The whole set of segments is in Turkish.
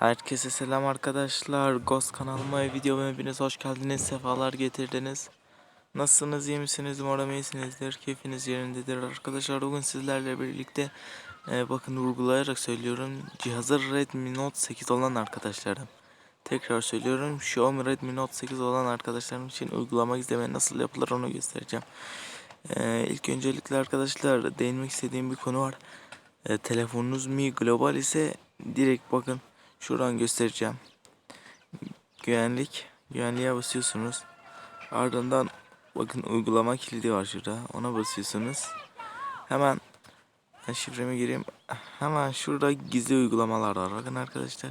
Herkese selam arkadaşlar. Ghost kanalıma videoma hepiniz hoş geldiniz. Sefalar getirdiniz. Nasılsınız? iyi misiniz? Umarım iyisinizdir. Keyfiniz yerindedir arkadaşlar. Bugün sizlerle birlikte e, bakın vurgulayarak söylüyorum. Cihazı Redmi Note 8 olan arkadaşlarım. Tekrar söylüyorum. Xiaomi Redmi Note 8 olan arkadaşlarım için uygulama izleme nasıl yapılır onu göstereceğim. E, ilk öncelikle arkadaşlar değinmek istediğim bir konu var. E, telefonunuz Mi Global ise direkt bakın Şuradan göstereceğim. Güvenlik. Güvenliğe basıyorsunuz. Ardından bakın uygulama kilidi var şurada. Ona basıyorsunuz. Hemen ben şifremi gireyim. Hemen şurada gizli uygulamalar var. Bakın arkadaşlar.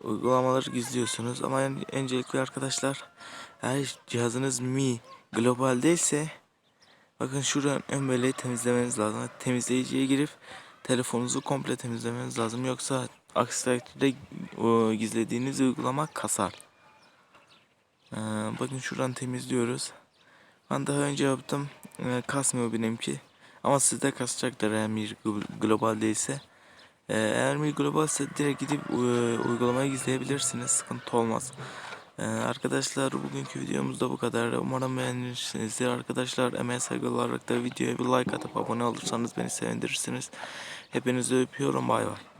Uygulamaları gizliyorsunuz ama en, öncelikle arkadaşlar eğer cihazınız Mi Global değilse bakın şuradan ön temizlemeniz lazım. Temizleyiciye girip telefonunuzu komple temizlemeniz lazım. Yoksa aksi gizlediğiniz uygulama kasar. Ee, bakın şuradan temizliyoruz. Ben daha önce yaptım. Ee, kasmıyor benimki. Ama sizde kasacaktır eğer bir global değilse. Ee, eğer bir globalse direkt gidip e, uygulamayı gizleyebilirsiniz. Sıkıntı olmaz. Ee, arkadaşlar bugünkü videomuzda bu kadar. Umarım beğenirsinizdir. Arkadaşlar emeğe saygı olarak da videoya bir like atıp abone olursanız beni sevindirirsiniz. Hepinizi öpüyorum. Bay bay.